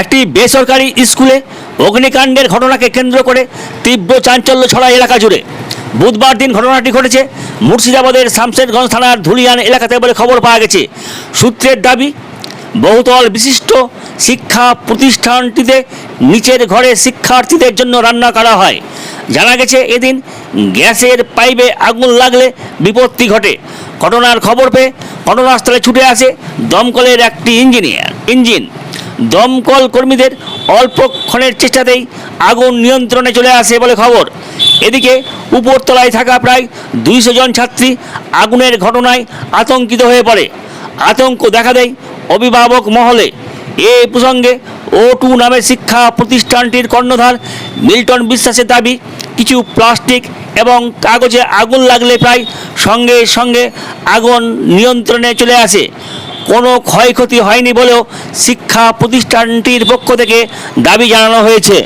একটি বেসরকারি স্কুলে অগ্নিকাণ্ডের ঘটনাকে কেন্দ্র করে তীব্র চাঞ্চল্য ছড়ায় এলাকা জুড়ে। বুধবার দিন ঘটনাটি ঘটেছে মুর্শিদাবাদের শামশেরগঞ্জ থানার ধুলিয়ান এলাকাতে বলে খবর পাওয়া গেছে। সূত্রের দাবি, বহুতল বিশিষ্ট শিক্ষা প্রতিষ্ঠানটিতে নিচের ঘরে শিক্ষার্থীদের জন্য রান্না করা হয়। জানা গেছে, এদিন গ্যাসের পাইপে আগুন লাগলে বিপত্তি ঘটে। ঘটনার খবর পেয়ে ঘটনাস্থলে ছুটে আসে দমকলের একটি ইঞ্জিনিয়ার। ইঞ্জিন দমকল কর্মীদের অল্পক্ষণের চেষ্টাতেই আগুন নিয়ন্ত্রণে চলে আসে বলে খবর। এদিকে উপরতলায় থাকা প্রায় দুইশো জন ছাত্রী আগুনের ঘটনায় আতঙ্কিত হয়ে পড়ে। আতঙ্ক দেখা দেয় অভিভাবক মহলে। এ প্রসঙ্গে ও টু নামের শিক্ষা প্রতিষ্ঠানটির কর্ণধার মিল্টন বিশ্বাসের দাবি, কিছু প্লাস্টিক এবং কাগজে আগুন লাগলে প্রায় সঙ্গে সঙ্গে আগুন নিয়ন্ত্রণে চলে আসে। কোনো ক্ষয়ক্ষতি হয়নি বলেও শিক্ষা প্রতিষ্ঠানটির পক্ষ থেকে দাবি জানানো হয়েছে।